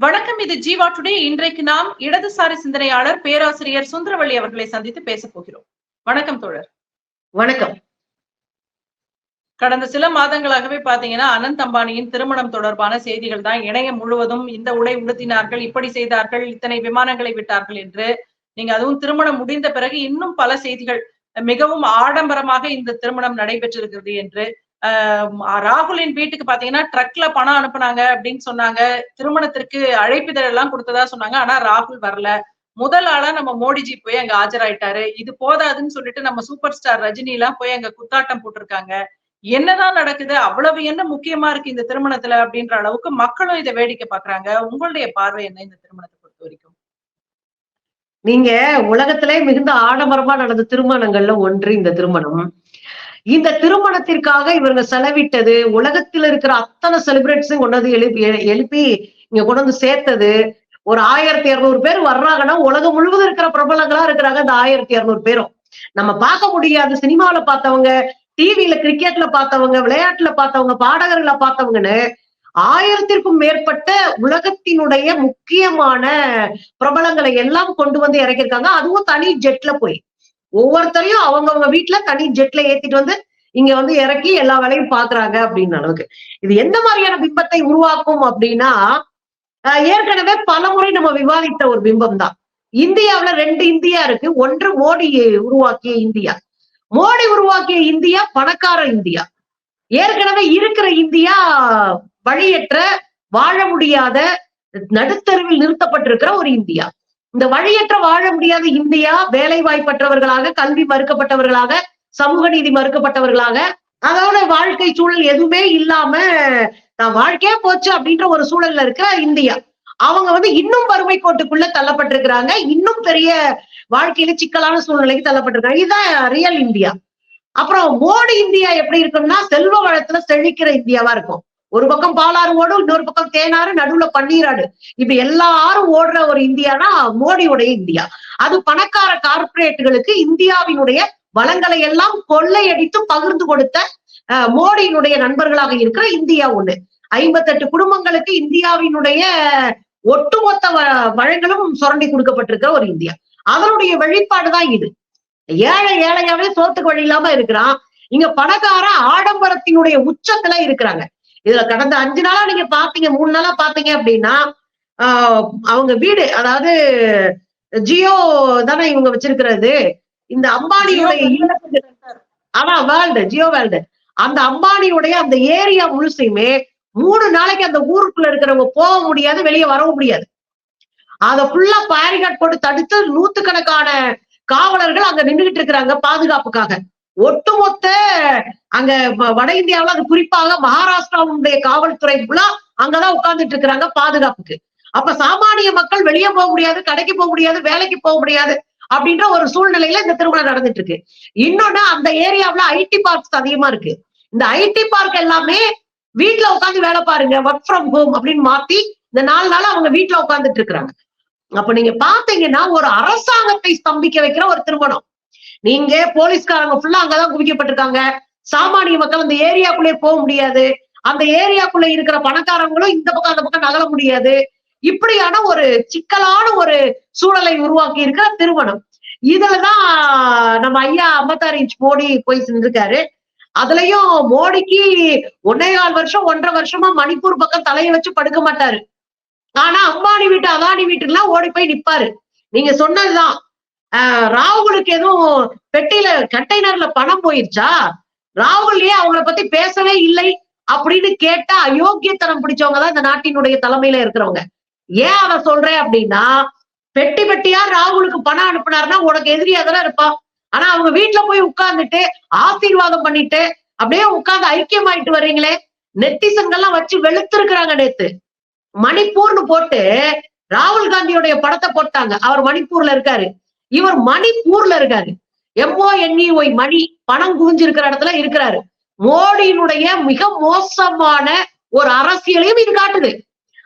வணக்கம் இது ஜீவா டுடே. இன்றைக்கு நாம் இடதுசாரி சிந்தனையாளர் பேராசிரியர் சுந்தரவள்ளி அவர்களை சந்தித்து பேசப் போகிறோம். வணக்கம் தோழர். வணக்கம். கடந்த சில மாதங்களாகவே பாத்தீங்கன்னா அனந்த் அம்பானியின் திருமணம் தொடர்பான செய்திகள் தான் இணையம் முழுவதும் இந்த உடை உடுத்தினார்கள் இப்படி செய்தார்கள் இத்தனை விமானங்களை விட்டார்கள் என்று. நீங்க அதுவும் திருமணம் முடிந்த பிறகு இன்னும் பல செய்திகள் மிகவும் ஆடம்பரமாக இந்த திருமணம் நடைபெற்றிருக்கிறது என்று. ராகுலின் வீட்டுக்கு பாத்தீங்கன்னா ட்ரக்ல பணம் அனுப்புனாங்க அப்படின்னு சொன்னாங்க. திருமணத்திற்கு அழைப்பிதழ் எல்லாம் கொடுத்ததா சொன்னாங்க. ஆனா ராகுல் வரல. முதல் ஆளா நம்ம மோடிஜி போய் அங்க ஆஜராயிட்டாரு. இது போதாதுன்னு சொல்லிட்டு நம்ம சூப்பர் ஸ்டார் ரஜினி எல்லாம் போய் அங்க குத்தாட்டம் போட்டிருக்காங்க. என்னதான் நடக்குது? அவ்வளவு என்ன முக்கியமா இருக்கு இந்த திருமணத்துல அப்படின்ற அளவுக்கு மக்களும் இதை வேடிக்கை பாக்குறாங்க. உங்களுடைய பார்வை என்ன இந்த திருமணத்தை பொறுத்த வரைக்கும்? நீங்க உலகத்திலே மிகுந்த ஆடம்பரமா நடந்த திருமணங்கள்ல ஒன்று இந்த திருமணம். இந்த திருமணத்திற்காக இவங்க செலவிட்டது உலகத்தில் இருக்கிற அத்தனை செலிபிரிட்டிஸும் கொண்டு வந்து எழுப்பி எழுப்பி இங்க கொண்டு வந்து சேர்த்தது. ஒரு ஆயிரத்தி இருநூறு பேர் வர்றாங்கன்னா உலகம் முழுவதும் இருக்கிற பிரபலங்களா இருக்கிறாங்க அந்த ஆயிரத்தி இருநூறு பேரும். நம்ம பார்க்க முடியாது. சினிமாவில பார்த்தவங்க டிவியில கிரிக்கெட்ல பார்த்தவங்க விளையாட்டுல பார்த்தவங்க பாடகர்களை பார்த்தவங்கன்னு ஆயிரத்திற்கும் மேற்பட்ட உலகத்தினுடைய முக்கியமான பிரபலங்களை எல்லாம் கொண்டு வந்து இறக்கியிருக்காங்க. அதுவும் தனி ஜெட்ல போய். ஒவ்வொருத்தரையும் அவங்கவுங்க வீட்டுல தனி ஜெட்ல ஏத்திட்டு வந்து இங்க வந்து இறக்கி எல்லா வேலையும் பாக்குறாங்க அப்படின்னு அளவுக்கு. இது எந்த மாதிரியான பிம்பத்தை உருவாக்கும் அப்படின்னா ஏற்கனவே பல முறை நம்ம விவாதித்த ஒரு பிம்பம் தான் இந்தியாவுல ரெண்டு இந்தியா இருக்கு. ஒன்று மோடி உருவாக்கிய இந்தியா. மோடி உருவாக்கிய இந்தியா பணக்கார இந்தியா. ஏற்கனவே இருக்கிற இந்தியா வழியற்ற வாழ முடியாத நடுத்தருவில் நிறுத்தப்பட்டிருக்கிற ஒரு இந்தியா. இந்த வழியற்ற வாழ முடியாத இந்தியா வேலை வாய்ப்பற்றவர்களாக கல்வி மறுக்கப்பட்டவர்களாக சமூக நீதி மறுக்கப்பட்டவர்களாக அதோட வாழ்க்கை சூழல் எதுவுமே இல்லாம நான் வாழ்க்கையே போச்சு அப்படின்ற ஒரு சூழல்ல இருக்கிற இந்தியா. அவங்க வந்து இன்னும் வறுமை கோட்டுக்குள்ள தள்ளப்பட்டிருக்கிறாங்க. இன்னும் பெரிய வாழ்க்கையில சிக்கலான சூழ்நிலைக்கு தள்ளப்பட்டிருக்காங்க இதுதான் ரியல் இந்தியா. அப்புறம் மோடி இந்தியா எப்படி இருக்கும்னா செல்வ வளத்துல செழிக்கிற இந்தியாவா இருக்கும். ஒரு பக்கம் பாலாறு ஓடும் இன்னொரு பக்கம் தேனாறு நடுவுல பன்னீராடு. இப்ப எல்லாரும் ஓடுற ஒரு இந்தியானா மோடியுடைய இந்தியா. அது பணக்கார கார்பரேட்டுகளுக்கு இந்தியாவினுடைய வளங்களை எல்லாம் கொள்ளையடித்து பகிர்ந்து கொடுத்த மோடியினுடைய நண்பர்களாக இருக்கிற இந்தியா ஒண்ணு. ஐம்பத்தெட்டு குடும்பங்களுக்கு இந்தியாவினுடைய ஒட்டுமொத்த வளங்களும் சுரண்டி கொடுக்கப்பட்டிருக்கிற ஒரு இந்தியா. அதனுடைய வெளிப்பாடுதான் இது. ஏழை ஏழையாவே சோத்துக்கு வழி இல்லாம இருக்கிறான். இங்க பணக்கார ஆடம்பரத்தினுடைய உச்சத்துல இருக்கிறாங்க. இதுல கடந்த அஞ்சு நாளா நீங்க பாத்தீங்க மூணு நாளா பாத்தீங்க அப்படின்னா அவங்க வீடு அதாவது ஜியோ தானே இவங்க வச்சிருக்கிறது. இந்த அம்பானியுடைய ஆனா வேர்ல்டு ஜியோ வேர்ல்டு அந்த அம்பானியுடைய அந்த ஏரியா முழுசையுமே மூணு நாளைக்கு அந்த ஊருக்குள்ள இருக்கிறவங்க போக முடியாது வெளியே வரவும் முடியாது. அத ஃபுல்லா பேரிகாட் போட்டு தடுத்து நூத்துக்கணக்கான காவலர்கள் அங்க நின்றுகிட்டு இருக்கிறாங்க பாதுகாப்புக்காக. ஒட்டுமொத்த அங்க வட இந்தியாவில அது குறிப்பாக மகாராஷ்டிராவுடைய காவல்துறை ஃபுல்லா அங்கதான் உட்கார்ந்துட்டு இருக்கிறாங்க பாதுகாப்புக்கு. அப்ப சாமானிய மக்கள் வெளியே போக முடியாது கடைக்கு போக முடியாது வேலைக்கு போக முடியாது அப்படின்ற ஒரு சூழ்நிலையில இந்த திருமணம் நடந்துட்டு இருக்கு. இன்னொன்னு அந்த ஏரியாவில ஐடி பார்க்ஸ் அதிகமா இருக்கு. இந்த ஐடி பார்க் எல்லாமே வீட்டுல உட்காந்து வேலை பாருங்க ஒர்க் ஃப்ரம் ஹோம் அப்படின்னு மாத்தி இந்த நாலு நாள் அவங்க வீட்டுல உட்காந்துட்டு இருக்கிறாங்க. அப்ப நீங்க பாத்தீங்கன்னா ஒரு அரசாங்கத்தை ஸ்தம்பிக்க வைக்கிற ஒரு திருமணம். நீங்க போலீஸ்காரங்க ஃபுல்லா அங்கதான் குவிக்கப்பட்டிருக்காங்க. சாமானிய மக்கள் அந்த ஏரியாக்குள்ளே போக முடியாது. அந்த ஏரியாக்குள்ள இருக்கிற பணக்காரங்களும் இந்த பக்கம் அந்த பக்கம் நகல முடியாது. இப்படியான ஒரு சிக்கலான ஒரு சூழலை உருவாக்கி இருக்கிற திருமணம். இதுலதான் நம்ம ஐயா ஐம்பத்தாறு இன்ச் மோடி போய் செஞ்சிருக்காரு அதுலயும் மோடிக்கு ஒன்னே கால் வருஷம் ஒன்றரை வருஷமா மணிப்பூர் பக்கம் தலையை வச்சு படுக்க மாட்டாரு. ஆனா அம்பானி வீட்டு அதானி வீட்டுலாம் ஓடி போய் நிப்பாரு. நீங்க சொன்னதுதான். ராகுலுக்கு எதுவும் பெட்டியில கண்டெய்னர்ல பணம் போயிருச்சா? ராகுல் ஏன் அவங்கள பத்தி பேசவே இல்லை அப்படின்னு கேட்டா அயோக்கியத்தனம் பிடிச்சவங்க தான் இந்த நாட்டினுடைய தலைமையில இருக்கிறவங்க. ஏன் அவ சொல்றேன் அப்படின்னா பெட்டி பெட்டியா ராகுலுக்கு பணம் அனுப்புனாருன்னா உனக்கு எதிரியா தானே இருப்பான் ஆனா அவங்க வீட்டுல போய் உட்கார்ந்துட்டு ஆசீர்வாதம் பண்ணிட்டு அப்படியே உட்கார்ந்து ஐக்கியமாயிட்டு வர்றீங்களே. நெட்டிசன்கள்லாம் வச்சு வெளுத்திருக்கிறாங்க நேத்து. மணிப்பூர்னு போட்டு ராகுல் காந்தியுடைய படத்தை போட்டாங்க. அவர் மணிப்பூர்ல இருக்காரு. இவர் மணிப்பூர்ல இருக்காரு. எம்ஓஎன்இஒய் என்இ ஒய் மணி பணம் குவிஞ்சிருக்கிற இடத்துல இருக்கிறாரு. மோடியினுடைய மிக மோசமான ஒரு அரசியலையும் இது காட்டுது.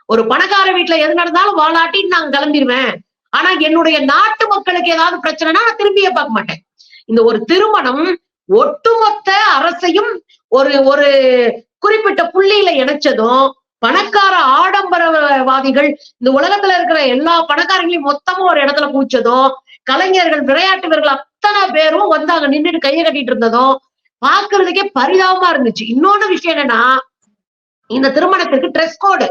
ஒரு பணக்கார வீட்டுல எது நடந்தாலும் வாழாட்டின்னு நான் கிளம்பிடுவேன் ஆனா என்னுடைய நாட்டு மக்களுக்கு ஏதாவது பிரச்சனைனா நான் திரும்பியே பார்க்க மாட்டேன். இந்த ஒரு திருமணம் ஒட்டுமொத்த அரசையும் ஒரு ஒரு குறிப்பிட்ட புள்ளியில இணைச்சதும் பணக்கார ஆடம்பரவாதிகள் இந்த உலகத்துல இருக்கிற எல்லா பணக்காரங்களையும் மொத்தமும் ஒரு இடத்துல பூச்சதும் கலைஞர்கள் விளையாட்டு வீரர்கள் அத்தனை பேரும் வந்து அங்க நின்னுட்டு கையை கட்டிட்டு இருந்ததும் பாக்குறதுக்கே பரிதாபமா இருந்துச்சு. இன்னொன்னு விஷயம் என்னன்னா இந்த திருமணத்திற்கு ட்ரெஸ் கோடு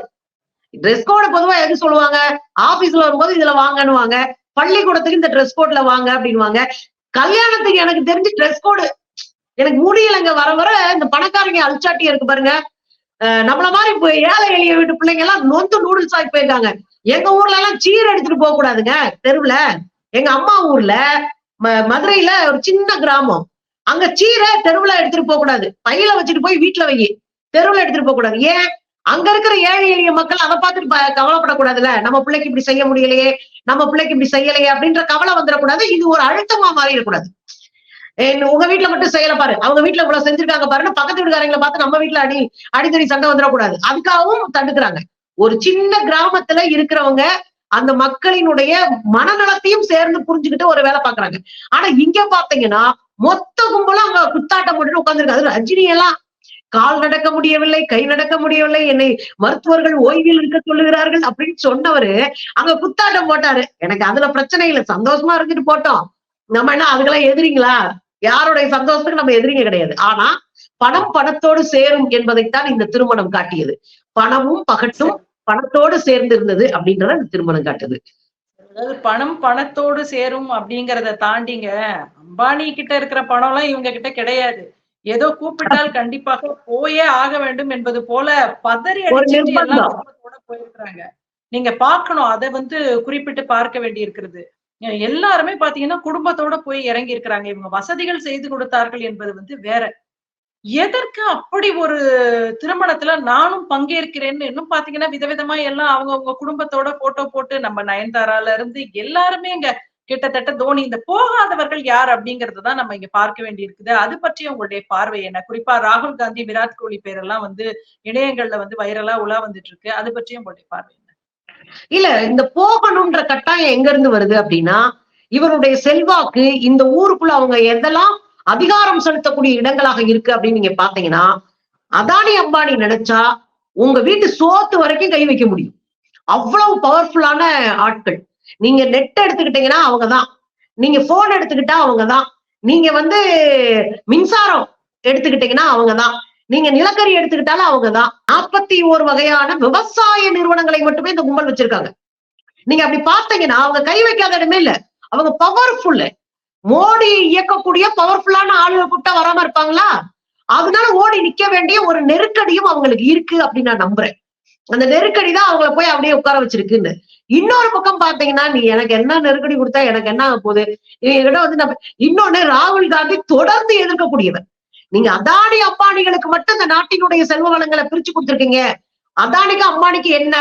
ட்ரெஸ் கோடு பொதுவா எது சொல்லுவாங்க? ஆபீஸ்ல வரும்போது இதுல வாங்கன்னுவாங்க. பள்ளிக்கூடத்துக்கு இந்த ட்ரெஸ் கோட்ல வாங்க அப்படின்னுவாங்க. கல்யாணத்துக்கு எனக்கு தெரிஞ்சு ட்ரெஸ் கோடு எனக்கு முடியலைங்க. வர வர இந்த பணக்காரங்க அல்சாட்டி இருக்கு பாருங்க. நம்மள மாதிரி இப்ப ஏழை எளிய வீட்டு பிள்ளைங்க எல்லாம் நொந்து நூடுல்ஸ் ஆகி போயிருக்காங்க. எங்க ஊர்ல எல்லாம் சீர் எடுத்துட்டு போக கூடாதுங்க தெருவுல. எங்க அம்மா ஊர்ல ம- மதுரையில ஒரு சின்ன கிராமம். அங்க சீரை தெருவுல எடுத்துட்டு போக கூடாது. பையில வச்சுட்டு போய் வீட்டுல வை. தெருவுல எடுத்துட்டு போக கூடாது. ஏன்? அங்க இருக்கிற ஏழை எளிய மக்கள் அதை பார்த்துட்டு கவலைப்படக்கூடாதுல்ல? நம்ம பிள்ளைக்கு இப்படி செய்ய முடியலையே நம்ம பிள்ளைக்கு இப்படி செய்யலையே அப்படின்ற கவலை வந்துடக்கூடாது. இது ஒரு அழுத்தமா மாறிடக்கூடாது உங்க வீட்டுல மட்டும் செய்யல பாரு. அவங்க வீட்டுல இவ்வளவு செஞ்சிருக்காங்க பாருன்னு பக்கத்து வீட்டுக்காரங்களை பார்த்து நம்ம வீட்டுல அடி அடித்தடி சண்டை வந்துடக்கூடாது. அதுக்காகவும் தடுக்கிறாங்க. ஒரு சின்ன கிராமத்துல இருக்கிறவங்க அந்த மக்களினுடைய மனநலத்தையும் சேர்ந்து புரிஞ்சுக்கிட்டு ஒரு வேலை பாக்குறாங்க. ஆனா இங்க பாத்தீங்கன்னா மொத்த கும்பலும் அங்க குத்தாட்டம் போட்டுட்டு உட்கார்ந்துருக்கு அது ரஜினி எல்லாம் கால் நடக்க முடியவில்லை கை நடக்க முடியவில்லை என்னை மருத்துவர்கள் ஓய்வில் இருக்க சொல்லுகிறார்கள் அப்படின்னு சொன்னவரு அங்க குத்தாட்டம் போட்டாரு. எனக்கு அதுல பிரச்சனை இல்லை சந்தோஷமா இருந்துட்டு போட்டோம். நம்ம என்ன அதுக்கெல்லாம் எதிரிங்களா? யாருடைய சந்தோஷத்துக்கு நம்ம எதிரிங்க கிடையாது. ஆனா பணம் பணத்தோடு சேரும் என்பதைத்தான் இந்த திருமணம் காட்டியது. பணமும் பகட்டும் பணத்தோடு சேர்ந்து இருந்தது அப்படின்றத இந்த திருமணம் காட்டுது. அதாவது பணம் பணத்தோடு சேரும் அப்படிங்கறத தாண்டிங்க. அம்பானி கிட்ட இருக்கிற பணம் எல்லாம் இவங்க கிட்ட கிடையாது. ஏதோ கூப்பிட்டால் கண்டிப்பாக போயே ஆக வேண்டும் என்பது போல பதறி போயிருக்கிறாங்க. நீங்க பார்க்கணும். அதை வந்து குறிப்பிட்டு பார்க்க வேண்டி இருக்கிறது எல்லாருமே பாத்தீங்கன்னா குடும்பத்தோட போய் இறங்கி இருக்கிறாங்க இவங்க வசதிகள் செய்து கொடுத்தார்கள் என்பது வந்து வேற. எதற்கு அப்படி ஒரு திருமணத்துல நானும் பங்கேற்கிறேன்னு இன்னும் பாத்தீங்கன்னா விதவிதமா எல்லாம் அவங்க அவங்க குடும்பத்தோட போட்டோ போட்டு நம்ம நயன்தாரால இருந்து எல்லாருமே இங்க கிட்டத்தட்ட தோனி இந்த போகாதவர்கள் யார் அப்படிங்கறத தான் நம்ம இங்க பார்க்க வேண்டி இருக்குது அது பற்றி உங்களுடைய பார்வை என்ன? குறிப்பா ராகுல் காந்தி விராட் கோலி பேரெல்லாம் வந்து இணையங்கள்ல வந்து வைரலா உலா வந்துட்டு இருக்கு அது பற்றி உங்களுடைய பார்வை என்ன? இல்ல இந்த போகணும்ன்ற கட்டாயம் எங்க இருந்து வருது அப்படின்னா இவருடைய செல்வாக்கு இந்த ஊருக்குள்ள அவங்க எதெல்லாம் அதிகாரம் செலுத்தக்கூடிய இடங்களாக இருக்கு அப்படின்னு நீங்க பாத்தீங்கன்னா அதானி அம்பானி நினைச்சா உங்க வீட்டு சோத்து வரைக்கும் கை வைக்க முடியும். அவ்வளவு பவர்ஃபுல்லான ஆட்கள். நீங்க நெட் எடுத்துக்கிட்டீங்கன்னா அவங்கதான். நீங்க போன் எடுத்துக்கிட்டா அவங்கதான். நீங்க வந்து மின்சாரம் எடுத்துக்கிட்டீங்கன்னா அவங்கதான். நீங்க நிலக்கரி எடுத்துக்கிட்டாலும் அவங்கதான். நாற்பத்தி ஒரு வகையான விவசாய நிறுவனங்களை மட்டுமே இந்த கும்பல் வச்சிருக்காங்க. நீங்க அப்படி பார்த்தீங்கன்னா அவங்க கை வைக்காத இடமே இல்ல. அவங்க பவர்ஃபுல்லு மோடி இயக்கக்கூடிய பவர்ஃபுல்லான ஆளுநர் கூப்பிட்டா வராம இருப்பாங்களா? அதனால ஓடி நிக்க வேண்டிய ஒரு நெருக்கடியும் அவங்களுக்கு இருக்கு அப்படின்னு நான் நம்புறேன். அந்த நெருக்கடி தான் அவங்கள போய் அப்படியே உட்கார வச்சிருக்குன்னு. இன்னொரு பக்கம் பாத்தீங்கன்னா நீ எனக்கு என்ன நெருக்கடி கொடுத்தா எனக்கு என்ன ஆக போகுது? என்கிட்ட வந்து நம்ம இன்னொன்னு ராகுல் காந்தி தொடர்ந்து எதிர்க்கக்கூடியவர். நீங்க அதானி அம்பானிகளுக்கு மட்டும் இந்த நாட்டினுடைய செல்வ வளங்களை பிரிச்சு கொடுத்துருக்கீங்க. அதானிக்கு அம்பானிக்கு என்ன?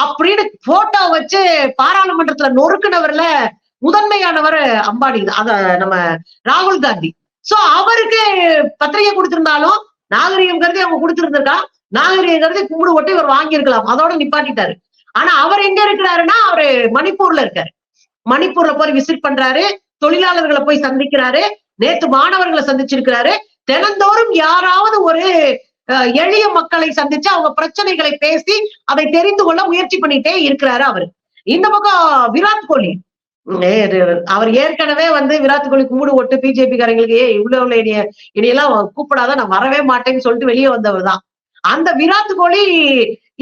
அப்படின்னு போட்டோ வச்சு பாராளுமன்றத்துல நொறுக்குனவர்ல முதன்மையானவர் அம்பானி தான். அத நம்ம ராகுல் காந்தி. சோ அவருக்கு பத்திரிகை கொடுத்திருந்தாலும் நாகரிகம் கருதி அவங்க கொடுத்திருந்திருக்கா? நாகரிகம் கருதி கும்பிடு ஒட்டி இவர் வாங்கியிருக்கலாம் அதோட நிப்பாட்டிட்டாரு. ஆனா அவர் எங்க இருக்கிறாருன்னா அவரு மணிப்பூர்ல இருக்காரு. மணிப்பூர்ல போய் விசிட் பண்றாரு தொழிலாளர்களை போய் சந்திக்கிறாரு நேத்து மாணவர்களை சந்திச்சிருக்கிறாரு. தினந்தோறும் யாராவது ஒரு அஹ், எளிய மக்களை சந்திச்சு அவங்க பிரச்சனைகளை பேசி அதை தெரிந்து கொள்ள முயற்சி பண்ணிட்டே இருக்கிறாரு அவரு. இந்த பக்கம் விராட் கோலி. அவர் ஏற்கனவே வந்து விராட் கோலி கும்பிடு ஒட்டு பிஜேபி காரங்களுக்கு ஏ இவ்வளவு உள்ள இனிய இனியெல்லாம் கூப்பிடாத நான் வரவே மாட்டேன்னு சொல்லிட்டு வெளியே வந்தவர் தான் அந்த விராட் கோலி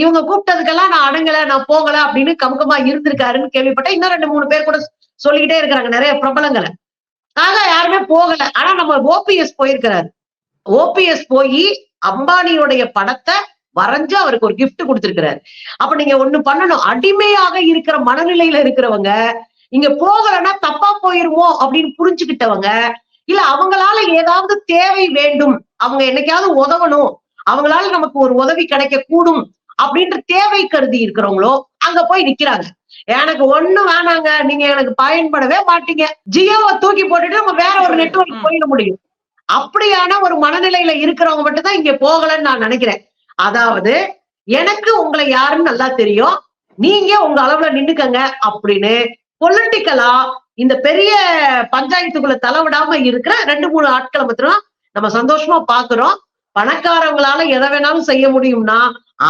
இவங்க கூப்பிட்டதுக்கெல்லாம் நான் அடங்கல நான் போகல அப்படின்னு கமுக்கமா இருந்திருக்காருன்னு கேள்விப்பட்டேன். இன்னும் ரெண்டு மூணு பேர் கூட சொல்லிக்கிட்டே இருக்கிறாங்க நிறைய பிரபலங்களை. ஆக யாருமே போகல. ஆனா நம்ம ஓபிஎஸ் போயிருக்கிறாரு. ஓபிஎஸ் போய் அம்பானியுடைய படத்தை வரைஞ்சு அவருக்கு ஒரு கிஃப்ட் கொடுத்திருக்கிறாரு. அப்ப நீங்க ஒண்ணு பண்ணணும். அடிமையாக இருக்கிற மனநிலையில இருக்கிறவங்க இங்க போகலைன்னா தப்பா போயிருமோ அப்படின்னு புரிஞ்சுக்கிட்டவங்க இல்ல அவங்களால ஏதாவது தேவை வேண்டும் அவங்க என்னைக்காவது உதவணும் அவங்களால நமக்கு ஒரு உதவி கிடைக்க கூடும் அப்படின்ற தேவை கருதி இருக்கிறவங்களோ அங்க போய் நிக்கிறாங்க. எனக்கு ஒண்ணு வேணாங்க நீங்க எனக்கு பயன்படவே மாட்டீங்க. ஜியோவை தூக்கி போட்டுட்டு நம்ம வேற ஒரு நெட்வொர்க் போயிட முடியும். அப்படியான ஒரு மனநிலையில இருக்கிறவங்க மட்டும் தான் இங்க போகலன்னு நான் நினைக்கிறேன். அதாவது எனக்கு உங்களை யாருன்னு நல்லா தெரியும். நீங்க உங்க அளவுல நின்னுக்கங்க அப்படின்னு பொலிட்டிக்கலா இந்த பெரிய பஞ்சாயத்துக்குள்ள தலைவிடாம இருக்கிற ரெண்டு மூணு ஆட்களை மாத்திரம் நம்ம சந்தோஷமா பாக்குறோம். பணக்காரவங்களால எதை வேணாலும் செய்ய முடியும்னா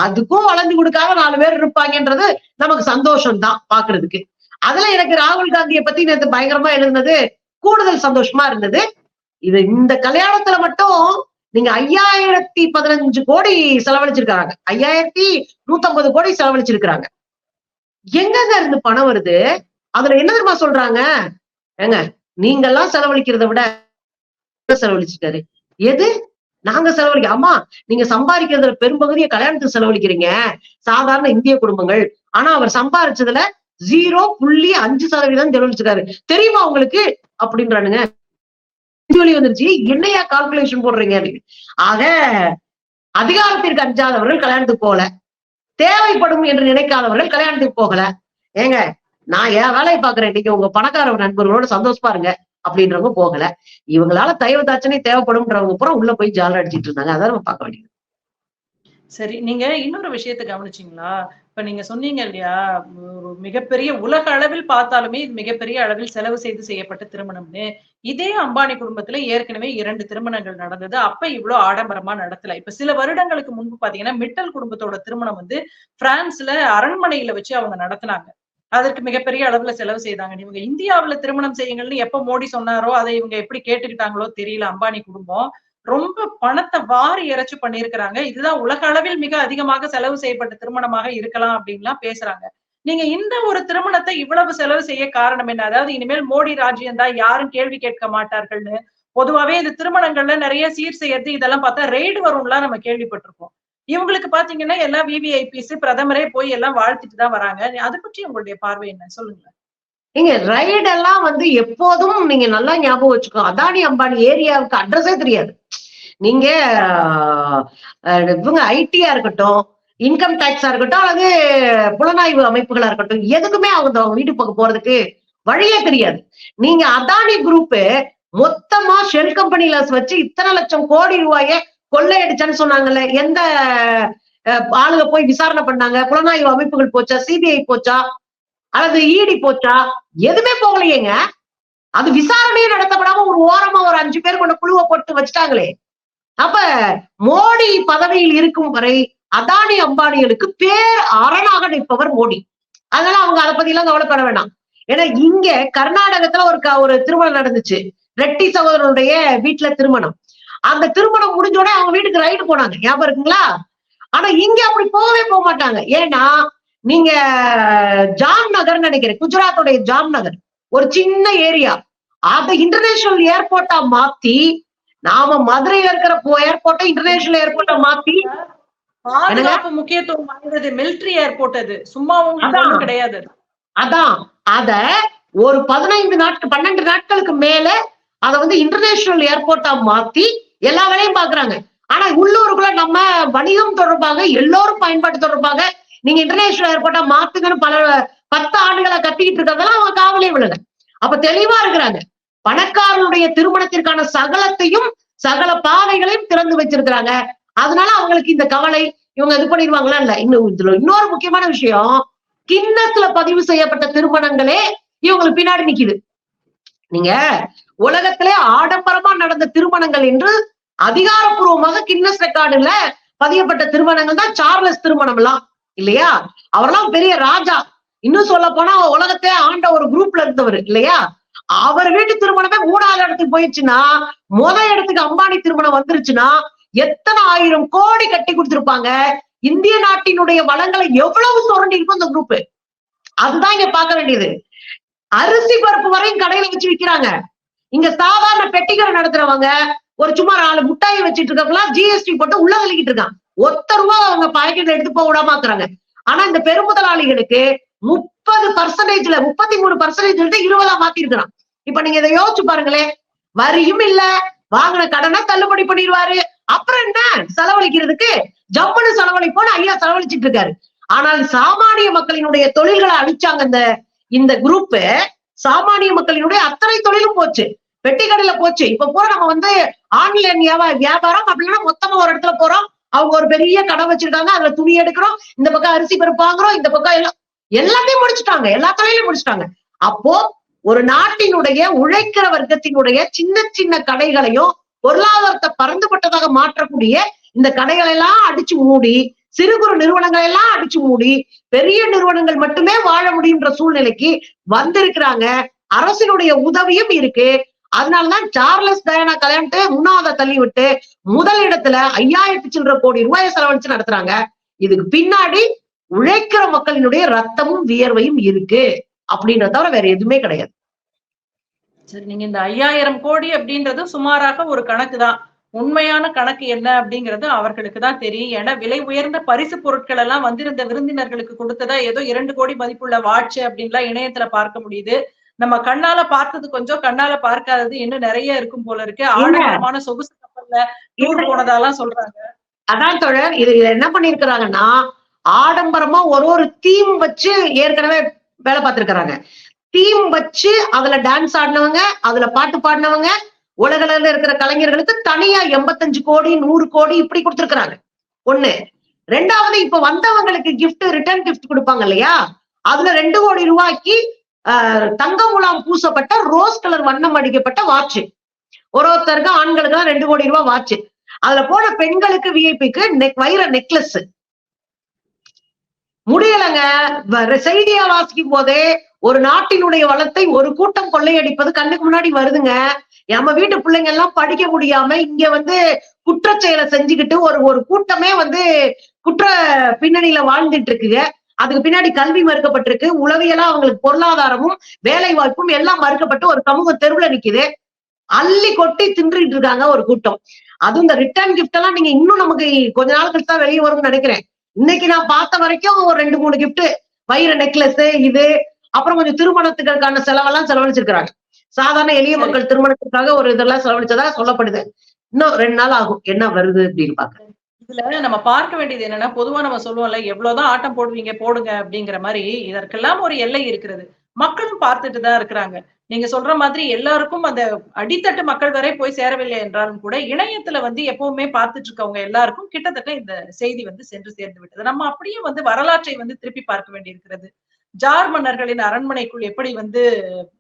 அதுக்கும் வளர்ந்து கொடுக்காம நாலு பேர் இருப்பாங்கன்றது நமக்கு சந்தோஷம் தான் பாக்குறதுக்கு. அதுல எனக்கு ராகுல் காந்தியை பத்தி நேற்று பயங்கரமா எழுந்தது கூடுதல் சந்தோஷமா இருந்தது. இது இந்த கல்யாணத்துல மட்டும் நீங்க ஐயாயிரத்தி பதினஞ்சு கோடி செலவழிச்சிருக்காங்க ஐயாயிரத்தி நூத்தம்பது கோடி செலவழிச்சிருக்கிறாங்க. எங்கங்க இருந்து பணம் வருது? அதுல என்ன தெரியுமா சொல்றாங்க? ஏங்க நீங்கெல்லாம் செலவழிக்கிறத விட செலவழிச்சிட்டாரு. எது? நாங்க செலவழிக்க ஆமா நீங்க சம்பாதிக்கிறதுல பெரும்பகுதியை கல்யாணத்துக்கு செலவழிக்கிறீங்க. சாதாரண இந்திய குடும்பங்கள். ஆனா அவர் சம்பாரிச்சதுல ஜீரோ புள்ளி அஞ்சு சதவீதம் செலவழிச்சிருக்காரு தெரியுமா உங்களுக்கு? அப்படின்றானுங்க. சொல்லி வந்துருச்சு. என்னையா கால்குலேஷன் போடுறீங்க? ஆக அதிகாரத்திற்கு அஞ்சாதவர்கள் கல்யாணத்துக்கு போகல. தேவைப்படும் என்று நினைக்காதவர்கள் கல்யாணத்துக்கு போகல. ஏங்க நான் என் வேலையை பாக்குறேன் நீங்க உங்க பணக்கார நண்பர்களோட சந்தோஷமா இருங்க. அப்படின்றவங்க போகல. இவங்களால தயவு தாட்சணை தேவைப்படும்ன்றவங்க பூரா உள்ள போய் ஜாலர் அடிச்சிட்டு இருந்தாங்க. அதான் நம்ம பார்க்க வேண்டியது. சரி நீங்க இன்னொரு விஷயத்தை கவனிச்சீங்களா? இப்ப நீங்க சொன்னீங்க இல்லையா? ஒரு மிகப்பெரிய உலக அளவில் பார்த்தாலுமே இது மிகப்பெரிய அளவில் செலவு செய்து செய்யப்பட்ட திருமணம்னு. இதே அம்பானி குடும்பத்துல ஏற்கனவே இரண்டு திருமணங்கள் நடந்தது. அப்ப இவ்வளவு ஆடம்பரமா நடத்தல. இப்ப சில வருடங்களுக்கு முன்பு பாத்தீங்கன்னா மிட்டல் குடும்பத்தோட திருமணம் வந்து பிரான்ஸ்ல அரண்மனையில வச்சு அவங்க நடத்தினாங்க. அதற்கு மிகப்பெரிய அளவுல செலவு செய்தாங்க. இவங்க இந்தியாவுல திருமணம் செய்யுங்கள்னு எப்ப மோடி சொன்னாரோ அதை இவங்க எப்படி கேட்டுக்கிட்டாங்களோ தெரியல அம்பானி குடும்பம். ரொம்ப பணத்தை வாரி இறைச்சு பண்ணியிருக்கிறாங்க. இதுதான் உலக அளவில் மிக அதிகமாக செலவு செய்யப்பட்ட திருமணமாக இருக்கலாம் அப்படின்லாம் பேசுறாங்க. நீங்க இந்த ஒரு திருமணத்தை இவ்வளவு செலவு செய்ய காரணம் என்ன? அதாவது இனிமேல் மோடி ராஜ்யம் தான் யாரும் கேள்வி கேட்க மாட்டார்கள்னு. பொதுவாவே இந்த திருமணங்கள்ல நிறைய சீர் செய்யறது இதெல்லாம் பார்த்தா ரெய்டு வரும்லாம் நம்ம கேள்விப்பட்டிருக்கோம் இவங்களுக்கு பாத்தீங்கன்னா எல்லாம் விவிஐபிஸ் பிரதமரே போய் எல்லாம் வாழ்த்துட்டு தான் வராங்க. அதை பற்றி உங்களுடைய பார்வை என்ன? சொல்லுங்களேன். நீங்க ரைடு எல்லாம் வந்து எப்போதும் நீங்க நல்லா ஞாபகம் வச்சுக்கோ. அதானி அம்பானி ஏரியாவுக்கு அட்ரஸே தெரியாது. நீங்க இவங்க ஐடியா இருக்கட்டும் இன்கம் டேக்ஸா இருக்கட்டும் அல்லது புலனாய்வு அமைப்புகளா இருக்கட்டும் எதுக்குமே அவங்க அவங்க வீட்டு பக்கம் போறதுக்கு வழியே தெரியாது. நீங்க அதானி குரூப் மொத்தமா ஷெல் கம்பெனில வச்சு இத்தனை லட்சம் கோடி ரூபாய கொள்ளையடிச்சேன்னு சொன்னாங்கல்ல. எந்த ஆளுங்க போய் விசாரணை பண்ணாங்க? புலனாய்வு அமைப்புகள் போச்சா? சிபிஐ போச்சா? அல்லது ஈடி போச்சா? எதுவுமே போகலையேங்க. அது விசாரணையே நடத்தப்படாம ஒரு ஓரமா ஒரு அஞ்சு பேர் கொண்ட குழுவை போட்டு வச்சுட்டாங்களே. அப்ப மோடி பதவியில் இருக்கும் வரை அதானி அம்பானிகளுக்கு பேர் அரணாக நிற்பவர் மோடி. அதனால அவங்க அதை பத்தி எல்லாம் கவலைப்பட வேண்டாம் ஏன்னா இங்க கர்நாடகத்துல ஒரு க- ஒரு திருமணம் நடந்துச்சு. ரெட்டி சகோதரனுடைய வீட்டுல திருமணம். அந்த திருமணம் முடிஞ்ச உடனே அவங்க வீட்டுக்கு ரைடு போனாங்க. ஞாபகம் இருக்குங்களா? ஆனா இங்க அப்படி போகவே போக மாட்டாங்க. ஏன்னா நீங்க ஜாம் நகர் நினைக்கிறேன். குஜராத்துடைய ஜாம் நகர். ஒரு சின்ன ஏரியா. அதை இன்டர்நேஷனல் ஏர்போர்ட்டா மாத்தி நாம மதுரையில இருக்கிற ஏர்போர்ட்டை இன்டர்நேஷனல் ஏர்போர்ட்டா மாத்தி பாதுகாப்பு முக்கியத்துவம் வாய்ந்தது மிலிட்டரி ஏர்போர்ட் அது. சும்மா கிடையாது. அது. அதான். அத ஒரு பதினைந்து நாட்கள் பன்னெண்டு நாட்களுக்கு மேல அத வந்து இன்டர்நேஷனல் ஏர்போர்ட்டா மாத்தி எல்லா வேலையும் பாக்குறாங்க. ஆனா உள்ளூருக்குள்ள நம்ம வணிகம் தொடர்பாக எல்லோரும் பயன்பாட்டு தொடர்பாக நீங்க இன்டர்நேஷனல் ஏர்போர்ட்டா மாத்துங்கன்னு பல பத்து ஆண்டுகளை கத்திக்கிட்டு இருக்கிறதெல்லாம் அவங்க காவலே விழுங்க அப்ப தெளிவா இருக்கிறாங்க. பணக்காரனுடைய திருமணத்திற்கான சகலத்தையும் சகல பாதைகளையும் திறந்து வச்சிருக்கிறாங்க. அதனால அவங்களுக்கு இந்த கவலை இவங்க இது பண்ணிடுவாங்களா இல்ல? இன்னும் இதுல இன்னொரு முக்கியமான விஷயம் கிண்ணத்துல பதிவு செய்யப்பட்ட திருமணங்களே இவங்களுக்கு பின்னாடி நிக்குது. நீங்க உலகத்திலே ஆடம்பரமா நடந்த திருமணங்கள் என்று அதிகாரப்பூர்வமாக கின்னஸ் ரெக்கார்டுல பதியப்பட்ட திருமணங்கள் தான் சார்லஸ் திருமணம் எல்லாம் இல்லையா? அவரெல்லாம் பெரிய ராஜா. இன்னும் சொல்ல போனா உலகத்தை ஆண்ட ஒரு குரூப்ல இருந்தவர் இல்லையா? அவர் வீட்டு திருமணமே மூணாவது இடத்துக்கு போயிடுச்சுன்னா முத இடத்துக்கு அம்பானி திருமணம் வந்துருச்சுன்னா எத்தனை ஆயிரம் கோடி கட்டி கொடுத்திருப்பாங்க? இந்திய நாட்டினுடைய வளங்களை எவ்வளவு சுரண்டி இருக்கும் இந்த குரூப் அதுதான் இங்க பார்க்க வேண்டியது. அரிசி பருப்பு வரையும் கடையில வச்சு விக்கிறாங்க. இங்க சாதாரண பெட்டிக்கடை நடத்துறவங்க ஒரு சும்மா நாலு முட்டாயை வச்சிட்டு இருக்கவங்களாம் ஜிஎஸ்டி போட்டு உள்ள தள்ளிக்கிட்டு இருக்கான். ஒத்த ரூபா அவங்க பாக்கெட்ல எடுத்து போக விடாமாக்குறாங்க. ஆனா இந்த பெருமுதலாளிகளுக்கு முப்பது பர்சன்டேஜ்ல முப்பத்தி மூணு பர்சன்டேஜ் இருபதா மாத்தி இருக்கிறான் இப்ப நீங்க இதை யோசிச்சு பாருங்களேன். வரியும் இல்ல வாங்கின கடனை தள்ளுபடி பண்ணிடுவாரு. அப்புறம் என்ன? செலவழிக்கிறதுக்கு ஜம்முன்னு செலவழிப்போன்னு ஐயா செலவழிச்சிட்டு இருக்காரு. ஆனால் சாமானிய மக்களினுடைய தொழில்களை அழிச்சாங்க இந்த இந்த குரூப் சாமானிய மக்களினுடைய அத்தனை தொழிலும் போச்சு. பெட்டி கடையில போச்சு. இப்ப பூரா நம்ம வந்து ஆன்லைன் வியாபாரம் அப்படின்னா மொத்தமா ஒரு இடத்துல போறோம். அவங்க ஒரு பெரிய கடை வச்சிருக்காங்க. அதுல துணி எடுக்கிறோம். இந்த பக்கம் அரிசி பருப்பு வாங்குறோம். இந்த பக்கம் எல்லாம் எல்லாத்தையும் முடிச்சுட்டாங்க. எல்லா தொழிலையும் முடிச்சுட்டாங்க. அப்போ ஒரு நாட்டினுடைய உழைக்கிற வர்க்கத்தினுடைய சின்ன சின்ன கடைகளையும் பொருளாதாரத்தை பறந்துபட்டதாக மாற்றக்கூடிய இந்த கடைகளை எல்லாம் அடிச்சு மூடி சிறு குறு நிறுவனங்களை எல்லாம் அடிச்சு மூடி பெரிய நிறுவனங்கள் மட்டுமே வாழ முடியுன்ற சூழ்நிலைக்கு வந்திருக்கிறாங்க. அரசினுடைய உதவியும் இருக்கு. அதனாலதான் சார்லஸ் டயானா கல்யாணத்தை மூணாவத தள்ளி விட்டு முதல் இடத்துல ஐயாயிரத்தி சில்லற கோடி ரூபாயை செலவழிச்சு நடத்துறாங்க. இதுக்கு பின்னாடி உழைக்கிற மக்களினுடைய ரத்தமும் வியர்வையும் இருக்கு அப்படின்றத தவிர வேற எதுவுமே கிடையாது. சரி நீங்க இந்த ஐயாயிரம் கோடி அப்படின்றது சுமாராக ஒரு கணக்கு தான். உண்மையான கணக்கு என்ன அப்படிங்கிறது அவர்களுக்கு தான் தெரியும். ஏன்னா விலை உயர்ந்த பரிசு பொருட்கள் எல்லாம் வந்திருந்த விருந்தினர்களுக்கு கொடுத்ததா ஏதோ இரண்டு கோடி மதிப்புள்ள வாட்ச் அப்படின்லாம் இணையத்துல பார்க்க முடியுது. நம்ம கண்ணால பார்த்தது கொஞ்சம் கண்ணால பார்க்காதது இன்னும் நிறைய இருக்கும் போல இருக்கு. ஆடம்பரமான சொகுசு கப்பல்ல டூர் போனதாலாம் சொல்றாங்க. அதான் தோழர் இது என்ன பண்ணிருக்கிறாங்கன்னா ஆடம்பரமா ஒரு ஒரு தீம் வச்சு ஏற்கனவே வேலை பார்த்திருக்கிறாங்க. தீம் வச்சு அதுல டான்ஸ் ஆடினவங்க அதுல பாட்டு பாடினவங்க உலகளவில் இருக்கிற கலைஞர்களுக்கு தனியா எண்பத்தஞ்சு கோடி நூறு கோடி இப்படி கொடுத்திருக்கிறாங்க. ஒண்ணு. ரெண்டாவது இப்ப வந்தவங்களுக்கு கிஃப்ட் ரிட்டர்ன் கிஃப்ட் கொடுப்பாங்க இல்லையா? அதுல ரெண்டு கோடி ரூபாய்க்கு தங்க முலாம் பூசப்பட்ட ரோஸ் கலர் வண்ணம் அடிக்கப்பட்ட வாட்ச். ஒரு ஒருத்தருக்கு ஆண்களுக்கு தான் ரெண்டு கோடி ரூபாய் வாட்ச். அதுல போன பெண்களுக்கு விஐபிக்கு நெக் வைர நெக்லஸ் முடியலைங்க. செய்தியா வாசிக்கும் போதே ஒரு நாட்டினுடைய வளத்தை ஒரு கூட்டம் கொள்ளையடிப்பது கண்ணுக்கு முன்னாடி வருதுங்க. நம்ம வீட்டு பிள்ளைங்க எல்லாம் படிக்க முடியாம இங்க வந்து குற்ற செயலை செஞ்சுக்கிட்டு ஒரு ஒரு கூட்டமே வந்து குற்ற பின்னணியில வாழ்ந்துட்டு இருக்குங்க. அதுக்கு பின்னாடி கல்வி மறுக்கப்பட்டிருக்கு. உளவியலா அவங்களுக்கு பொருளாதாரமும் வேலை வாய்ப்பும் எல்லாம் மறுக்கப்பட்டு ஒரு சமூக தெருவுல நிக்குது. அள்ளி கொட்டி தின்றுட்டு இருக்காங்க ஒரு கூட்டம். அதுவும் இந்த ரிட்டர்ன் கிஃப்ட் எல்லாம் நீங்க இன்னும் நமக்கு கொஞ்ச நாள் கழிச்சு தான் வெளியே வரும்னு நினைக்கிறேன். இன்னைக்கு நான் பார்த்த வரைக்கும் ஒரு ரெண்டு மூணு கிஃப்ட் வைர நெக்லஸ் இது அப்புறம் கொஞ்சம் திருமணத்துக்கான செலவெல்லாம் செலவழிச்சிருக்கிறாங்க. சாதாரண எளிய மக்கள் திருமணத்துக்காக ஒரு இதெல்லாம் செலவழிச்சதா சொல்லப்படுது. இன்னும் ரெண்டு நாள் ஆகும். என்ன வருது அப்படின்னு பாக்க இதுல நம்ம பார்க்க வேண்டியது என்னன்னா பொதுவா நம்ம சொல்லுவோம்ல எவ்வளவுதான் ஆட்டம் போடுவீங்க போடுங்க அப்படிங்கிற மாதிரி இதற்கெல்லாம் ஒரு எல்லை இருக்கிறது. மக்களும் பார்த்துட்டு தான் இருக்கிறாங்க. நீங்க சொல்ற மாதிரி எல்லாருக்கும் அந்த அடித்தட்டு மக்கள் வரை போய் சேரவில்லை என்றாலும் கூட இணையத்துல வந்து எப்பவுமே பார்த்துட்டு இருக்கவங்க எல்லாருக்கும் கிட்டத்தட்ட இந்த செய்தி வந்து சென்று சேர்ந்து விட்டது. நம்ம அப்படியே வந்து வரலாற்றை வந்து திருப்பி பார்க்க வேண்டியிருக்கிறது. ஜார் மன்னர்களின் அரண்மனைக்குள் எப்படி வந்து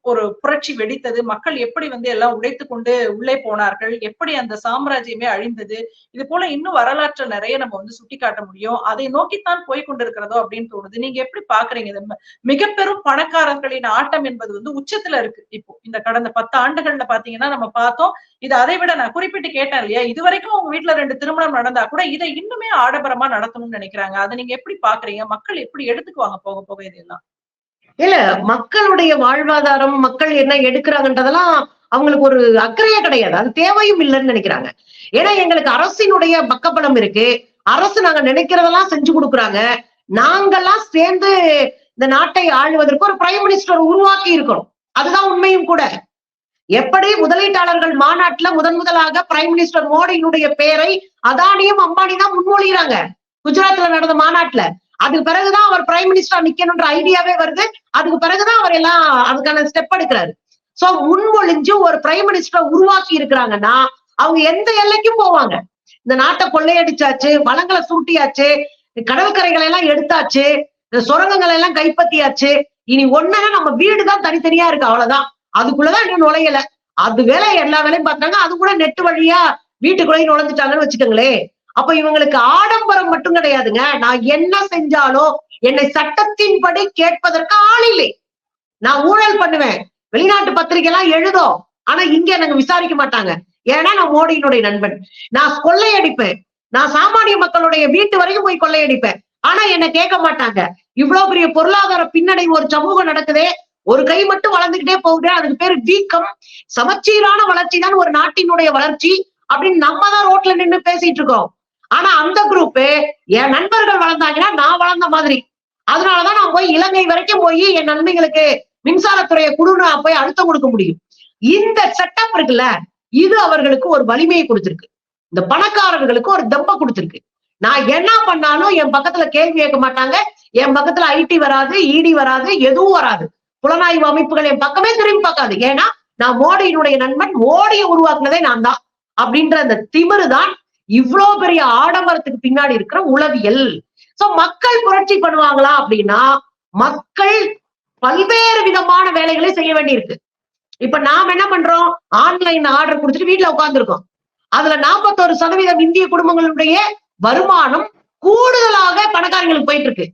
ஒரு புரட்சி வெடித்தது மக்கள் எப்படி வந்து எல்லாம் உடைத்து கொண்டு உள்ளே போனார்கள் எப்படி அந்த சாம்ராஜ்யமே அழிந்தது இது போல இன்னும் வரலாற்றை நிறைய நம்ம வந்து சுட்டி காட்ட முடியும். அதை நோக்கித்தான் போய் கொண்டிருக்கிறதோ அப்படின்னு தோணுது. நீங்க எப்படி பாக்குறீங்க இது? மிக பெரும் பணக்காரர்களின் ஆட்டம் என்பது வந்து உச்சத்துல இருக்கு இப்போ. இந்த கடந்த பத்து ஆண்டுகள்ல பாத்தீங்கன்னா நம்ம பார்த்தோம். இது அதை விட நான் குறிப்பிட்டு கேட்டேன் இல்லையா? இது வரைக்கும் உங்க வீட்டுல ரெண்டு திருமணம் நடந்தா கூட இதை இன்னுமே ஆடம்பரமா நடத்தணும்னு நினைக்கிறாங்க. அதை நீங்க எப்படி பாக்குறீங்க? மக்கள் எப்படி எடுத்துக்குவாங்க போக போக இதெல்லாம்? இல்ல மக்களுடைய வாழ்வாதாரம் மக்கள் என்ன எடுக்கிறாங்கன்றதெல்லாம் அவங்களுக்கு ஒரு அக்கறையே கிடையாது. அது தேவையும் இல்லைன்னு நினைக்கிறாங்க. ஏன்னா எங்களுக்கு அரசினுடைய பக்கபலம் இருக்கு. அரசு நாங்க நினைக்கிறதெல்லாம் செஞ்சு கொடுக்குறாங்க. நாங்கெல்லாம் சேர்ந்து இந்த நாட்டை ஆளுவதற்கு ஒரு பிரைம் மினிஸ்டர் உருவாக்கி இருக்கணும். அதுதான் உண்மையும் கூட. எப்படி முதலீட்டாளர்கள் மாநாட்டுல முதன் முதலாக பிரைம் மினிஸ்டர் மோடியினுடைய பெயரை அதானியும் அம்பானி தான் முன்மொழிகிறாங்க. குஜராத்ல நடந்த மாநாட்டுல. அதுக்கு பிறகுதான் அவர் பிரைம் மினிஸ்டரா நிக்கணும்ன்ற ஐடியாவே வருது. அதுக்கு பிறகுதான் அவர் எல்லாம் அதுக்கான ஸ்டெப் எடுக்கிறாரு. சோ முன்மொழிஞ்சு ஒரு பிரைம் மினிஸ்டர் உருவாக்கி இருக்கிறாங்கன்னா அவங்க எந்த எல்லைக்கும் போவாங்க. இந்த நாட்டை கொள்ளையடிச்சாச்சு வளங்களை சூட்டியாச்சு கடற்கரைகளை எல்லாம் எடுத்தாச்சு இந்த சுரங்கங்களை எல்லாம் கைப்பற்றியாச்சு. இனி ஒன்னா நம்ம வீடுதான் தனித்தனியா இருக்கு அவ்வளவுதான். அதுக்குள்ளதான் இன்னும் நுழையல. அது வேலை எல்லா வேலையும் பார்த்தாங்க. அது கூட நெட்டு வழியா வீட்டுக்குள்ளேயும் நுழைஞ்சிட்டாங்கன்னு வச்சுக்கோங்களேன். அப்ப இவங்களுக்கு ஆடம்பரம் மட்டும் கிடையாதுங்க. நான் என்ன செஞ்சாலும் என்னை சட்டத்தின்படி கேட்பதற்கு ஆள் இல்லை. நான் ஊழல் பண்ணுவேன். வெளிநாட்டு பத்திரிகை எல்லாம் எழுதும். ஆனா இங்க எனக்கு விசாரிக்க மாட்டாங்க. ஏன்னா நான் மோடியினுடைய நண்பன். நான் கொள்ளையடிப்பேன். நான் சாமானிய மக்களுடைய வீட்டு வரைக்கும் போய் கொள்ளையடிப்பேன். ஆனா என்ன கேட்க மாட்டாங்க. இவ்வளவு பெரிய பொருளாதார பின்னடைவு ஒரு சமூகம் நடக்குதே. ஒரு கை மட்டும் வளர்ந்துகிட்டே போகுது. அதுக்கு பேரு வீக்கம். சமச்சீரான வளர்ச்சி தான் ஒரு நாட்டினுடைய வளர்ச்சி அப்படின்னு நம்ம தான் ரோட்ல நின்று பேசிட்டு இருக்கோம். ஆனா அந்த குரூப் என் நண்பர்கள் வளர்ந்தாங்கன்னா நான் வளர்ந்த மாதிரி. அதனாலதான் நான் போய் இலங்கை வரைக்கும் போய் என் நன்மைகளுக்கு மின்சாரத்துறையை குடுன்னு நான் போய் அழுத்தம் கொடுக்க முடியும். இந்த செட்டப் இருக்குல்ல இது அவர்களுக்கு ஒரு வலிமையை கொடுத்திருக்கு. இந்த பணக்காரர்களுக்கு ஒரு தெப்ப கொடுத்திருக்கு. நான் என்ன பண்ணாலும் என் பக்கத்துல கேள்வி கேட்க மாட்டாங்க. என் பக்கத்துல ஐடி வராது இடி வராது எதுவும் வராது. புலனாய்வு அமைப்புகள் என் பக்கமே திரும்பி பார்க்காது. ஏன்னா நான் மோடியினுடைய நண்பன் மோடியை உருவாக்குனதே நான் தான் அப்படின்ற அந்த திமிரு தான் இவ்வளவு பெரிய ஆடம்பரத்துக்கு பின்னாடி இருக்கிற உளவியல். சோ மக்கள் புரட்சி பண்ணுவாங்களா அப்படின்னா மக்கள் பல்வேறு விதமான வேலைகளை செய்ய வேண்டியிருக்கு. இப்ப நாம் என்ன பண்றோம்? ஆன்லைன் ஆர்டர் கொடுத்துட்டு வீட்டுல உட்காந்துருக்கோம் அதுல நாற்பத்தோரு சதவீதம் இந்திய குடும்பங்களுடைய வருமானம் கூடுதலாக பணக்காரங்களுக்கு போயிட்டு இருக்கு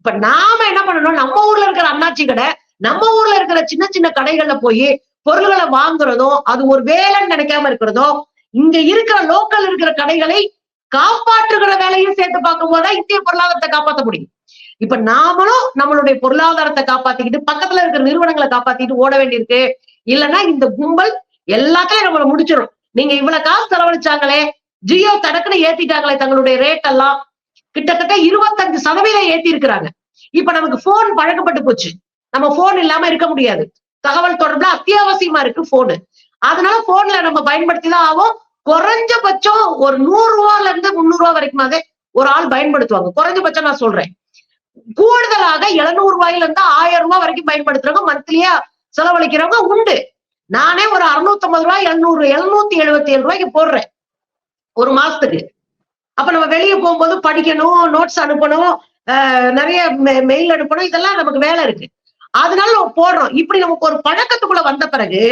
இப்ப நாம என்ன பண்ணணும்? நம்ம ஊர்ல இருக்கிற அண்ணாச்சி கடை நம்ம ஊர்ல இருக்கிற சின்ன சின்ன கடைகள்ல போய் பொருள்களை வாங்குறதும் அது ஒரு வேலைன்னு நினைக்காம இருக்கிறதோ இங்க இருக்கிற லோக்கல் இருக்கிற கடைகளை காப்பாற்றுகிற வேலையும் சேர்த்து பார்க்கும் போதுதான் இந்திய பொருளாதாரத்தை காப்பாற்ற முடியும். இப்ப நாமளும் நம்மளுடைய பொருளாதாரத்தை காப்பாத்திக்கிட்டு பக்கத்துல இருக்கிற நிறுவனங்களை காப்பாத்திட்டு ஓட வேண்டியிருக்கு. இல்லைன்னா இந்த கும்பல் எல்லாத்தையும் நம்மள முடிச்சிடும். நீங்க இவ்வளவு காசு செலவழிச்சாங்களே ஜியோ தடக்குன்னு ஏத்திட்டாங்களே தங்களுடைய ரேட் எல்லாம். கிட்டத்தட்ட இருபத்தஞ்சு சதவீதம் ஏத்தி இருக்கிறாங்க இப்ப நமக்கு போன் பழக்கப்பட்டு போச்சு. நம்ம போன் இல்லாம இருக்க முடியாது. தகவல் தொடர்புல அத்தியாவசியமா இருக்கு போனு அதனால போன்ல நம்ம பயன்படுத்தி தான் ஆகும் குறைஞ்சபட்சம் ஒரு நூறு ரூபால இருந்து முந்நூறு ரூபா வரைக்குமாவே ஒரு ஆள் பயன்படுத்துவாங்க. குறைஞ்சபட்சம் நான் சொல்றேன். கூடுதலாக எழுநூறு ரூபாயில இருந்து ஆயிரம் ரூபாய் வரைக்கும் பயன்படுத்துறவங்க மந்த்லியா செலவழிக்கிறவங்க உண்டு. நானே ஒரு அறுநூத்தி ஐம்பது ரூபாய் எழுநூறு எழுநூத்தி எழுபத்தி ஏழு ரூபாய்க்கு போடுறேன். ஒரு மாசத்துக்கு. அப்ப நம்ம வெளியே போகும்போது படிக்கணும் நோட்ஸ் அனுப்பணும் ஆஹ் நிறைய மெயில் அனுப்பணும் இதெல்லாம் நமக்கு வேலை இருக்கு. அதனால நம்ம போடுறோம். இப்படி நமக்கு ஒரு பழக்கத்துக்குள்ள வந்த பிறகு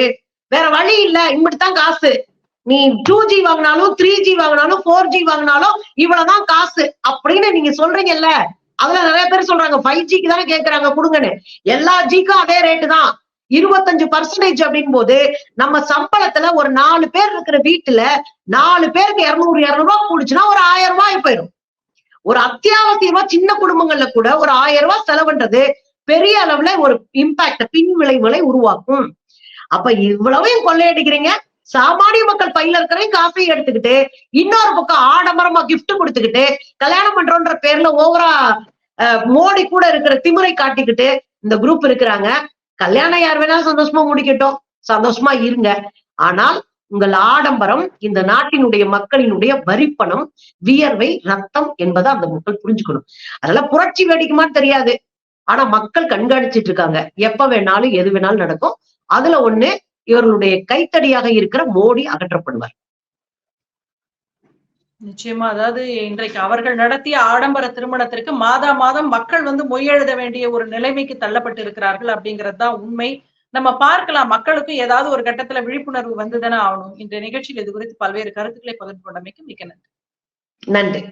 வேற வழி இல்ல. இப்படித்தான் காசு. நீ டூ ஜி வாங்கினாலும் த்ரீ ஜி வாங்கினாலும் ஃபோர் ஜி வாங்கினாலும் இவ்வளவுதான் காசு அப்படின்னு நீங்க சொல்றீங்கல்ல. அதுல நிறைய பேர் சொல்றாங்க ஃபைவ் ஜிக்கு தானே கேக்குறாங்க கொடுங்கன்னு. எல்லா ஜிக்கும் அதே ரேட்டு தான். இருபத்தஞ்சு பர்சன்டேஜ் அப்படின் போது நம்ம சம்பளத்துல ஒரு நாலு பேர் இருக்கிற வீட்டுல நாலு பேருக்கு இருநூறு இருநூறு ரூபாய் கூடுச்சுன்னா ஒரு ஆயிரம் ரூபாய் போயிடும். ஒரு அத்தியாவசியமா சின்ன குடும்பங்கள்ல கூட ஒரு ஆயிரம் ரூபாய் செலவுன்றது பெரிய அளவுல ஒரு இம்பாக்ட் பின் விளைவுகளை உருவாக்கும். அப்ப இவ்வளவையும் கொள்ளையடிக்கிறீங்க. சாமானிய மக்கள் பையில இருக்கிறையும் காஃபி எடுத்துக்கிட்டு இன்னொரு பக்கம் ஆடம்பரமா கிஃப்ட் கொடுத்துக்கிட்டு கல்யாணம் பண்றோன்ற பேர்ல ஓவரா மோடி கூட இருக்கிற திமுறை காட்டிக்கிட்டு இந்த குரூப் இருக்கிறாங்க. கல்யாணம் யார் வேணாலும் சந்தோஷமா முடிக்கட்டும். சந்தோஷமா இருங்க. ஆனால் உங்கள் ஆடம்பரம் இந்த நாட்டினுடைய மக்களினுடைய வரிப்பணம் வியர்வை ரத்தம் என்பதை அந்த மக்கள் புரிஞ்சுக்கணும். அதனால புரட்சி வெடிக்குமான்னு தெரியாது. ஆனா மக்கள் கண்காணிச்சிட்டு இருக்காங்க. எப்ப வேணாலும் எது வேணாலும் நடக்கும். அதுல ஒண்ணு இவர்களுடைய கைத்தடியாக இருக்கிற மோடி அகற்றப்படுவார். நிச்சயமா அதாவது இன்றைக்கு அவர்கள் நடத்திய ஆடம்பர திருமணத்திற்கு மாதா மாதம் மக்கள் வந்து மொய் எழுத வேண்டிய ஒரு நிலைமைக்கு தள்ளப்பட்டு இருக்கிறார்கள் அப்படிங்கிறது தான் உண்மை. நம்ம பார்க்கலாம் மக்களுக்கு ஏதாவது ஒரு கட்டத்துல விழிப்புணர்வு வந்துதானே ஆகணும். இந்த நிகழ்ச்சியில் இது குறித்து பல்வேறு கருத்துக்களை பகிர்ந்து கொண்டமைக்கு மிக்க நன்றி. நன்றி.